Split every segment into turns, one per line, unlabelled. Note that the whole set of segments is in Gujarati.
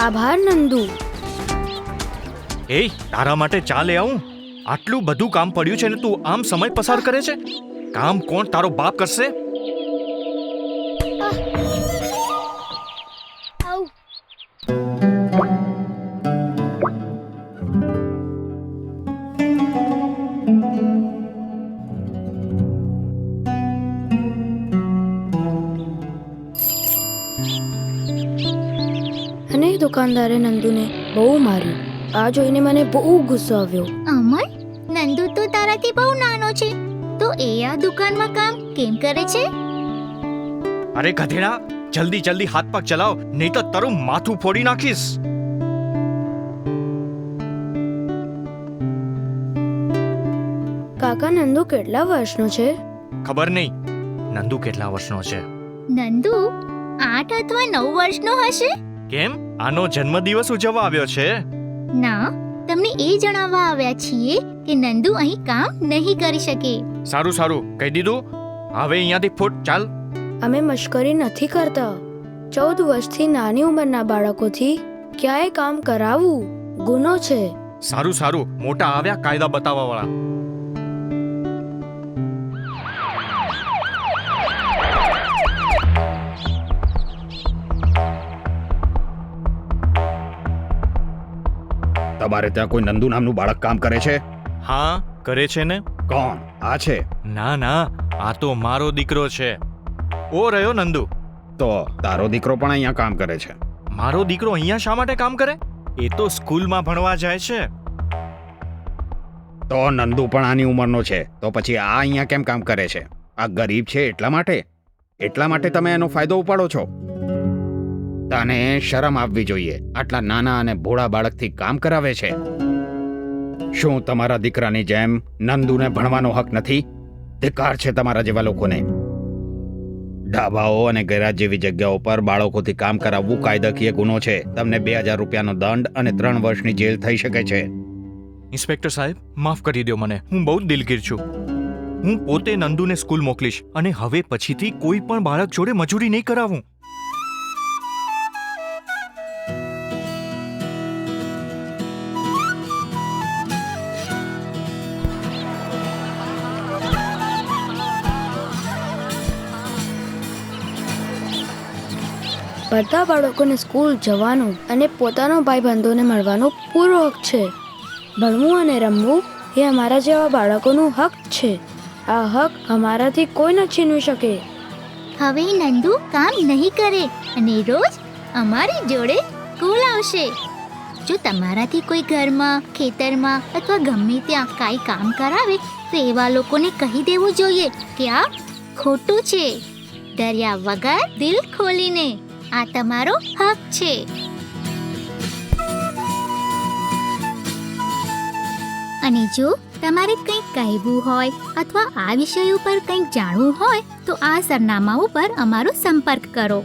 આભાર નંદુ.
એ તારા માટે ચા લે આવું. આટલું બધું કામ પડ્યું છે ને તું આમ સમય પસાર કરે છે? કામ કોણ તારો બાપ કરશે?
દુકાનદારે નંદુને બહુ માર્યું. આ જોઈને મને બહુ ગુસ્સો આવ્યો.
અમર નંદુ તો તારાથી બહુ નાનો છે. તો એ આ દુકાનમાં કામ કેમ કરે છે?
અરે ગધેડા જલ્દી જલ્દી હાથ પગ ચલાવ નહીં તો તારું માથું ફોડી નાખીશ.
કાકા નંદુ કેટલા વર્ષનો છે?
ખબર નહીં. નંદુ કેટલા વર્ષનો છે?
નંદુ આઠ અથવા નવ વર્ષનો હશે?
કેમ? આનો જન્મદિવસ ઉજવવા આવ્યો છે?
ના તમને એ જણાવવા આવ્યા છીએ કે નંદુ અહીં કામ નહીં કરી શકે.
સારું સારું કહી દીધું. હવે અહીંયાથી ફૂટ ચાલ.
અમે મશ્કરી નથી કરતા. ચૌદ વર્ષથી નાની ઉંમરના બાળકોથી ક્યાંય કામ કરાવવું ગુનો છે.
સારું સારું મોટા આવ્યા કાયદા બતાવવા વાળા
તમારે ત્યાં કોઈ નંદુ નામનું બાળક કામ કરે છે?
હા કરે છે ને?
કોણ? આ છે?
ના ના આ તો મારો દીકરો છે. ઓ રહ્યો નંદુ.
તો તારો દીકરો પણ અહીંયા કામ કરે છે?
મારો દીકરો અહીંયા શા માટે કામ કરે? એ તો સ્કૂલમાં ભણવા જાય છે.
તો નંદુ પણ આની ઉંમરનો છે. તો પછી આ અહીંયા કેમ કામ કરે છે? આ ગરીબ છે એટલા માટે? એટલા માટે તમે એનો ફાયદો ઉપાડો છો? તને શરમ આવવી જોઈએ. આટલા નાના અને ભોળા બાળકથી કામ કરાવે છે. શું તમારા દીકરાની જેમ નંદુને ભણવાનો હક નથી? ધિકાર છે તમારા જેવા લોકોને. ઢાબાઓ અને ગેરાજ જેવી જગ્યાઓ પર બાળકોથી કામ કરાવવું કાયદાકીય ગુનો છે. તમને બે હજાર રૂપિયાનો દંડ અને ત્રણ વર્ષની જેલ થઈ શકે છે.
ઇન્સ્પેક્ટર સાહેબ, માફ કરી દો મને. હું બહુ દિલગીર છું. હું પોતે નંદુને સ્કૂલ મોકલીશ અને હવે પછીથી કોઈ પણ બાળક જોડે મજૂરી નહીં કરાવું.
બધા બાળકોને સ્કૂલ જવાનું અને પોતાનો ભાઈબંધોને મળવાનો પૂરો હક છે. ભણવું અને રમવું એ અમારા જેવા બાળકોનું હક છે. આ હક અમારાથી કોઈ ન છીનવી શકે.
હવે નંદુ કામ નહીં કરે અને રોજ અમારી જોડે સ્કૂલ આવશે. જો તમારાથી કોઈ ઘરમાં, ખેતરમાં અથવા ગમે ત્યાં કાંઈ કામ કરાવે તો એવા લોકોને કહી દેવું જોઈએ કે આ ખોટું છે. ડર્યા વગર દિલ ખોલીને. આ તમારો હક છે. અને જો તમારે કંઈક કહેવું હોય અથવા આ વિષય ઉપર કંઈક જાણવું હોય, તો આ સરનામા ઉપર અમારો સંપર્ક કરો.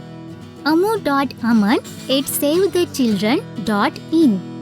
અમુ dot Aman at save the children dot in.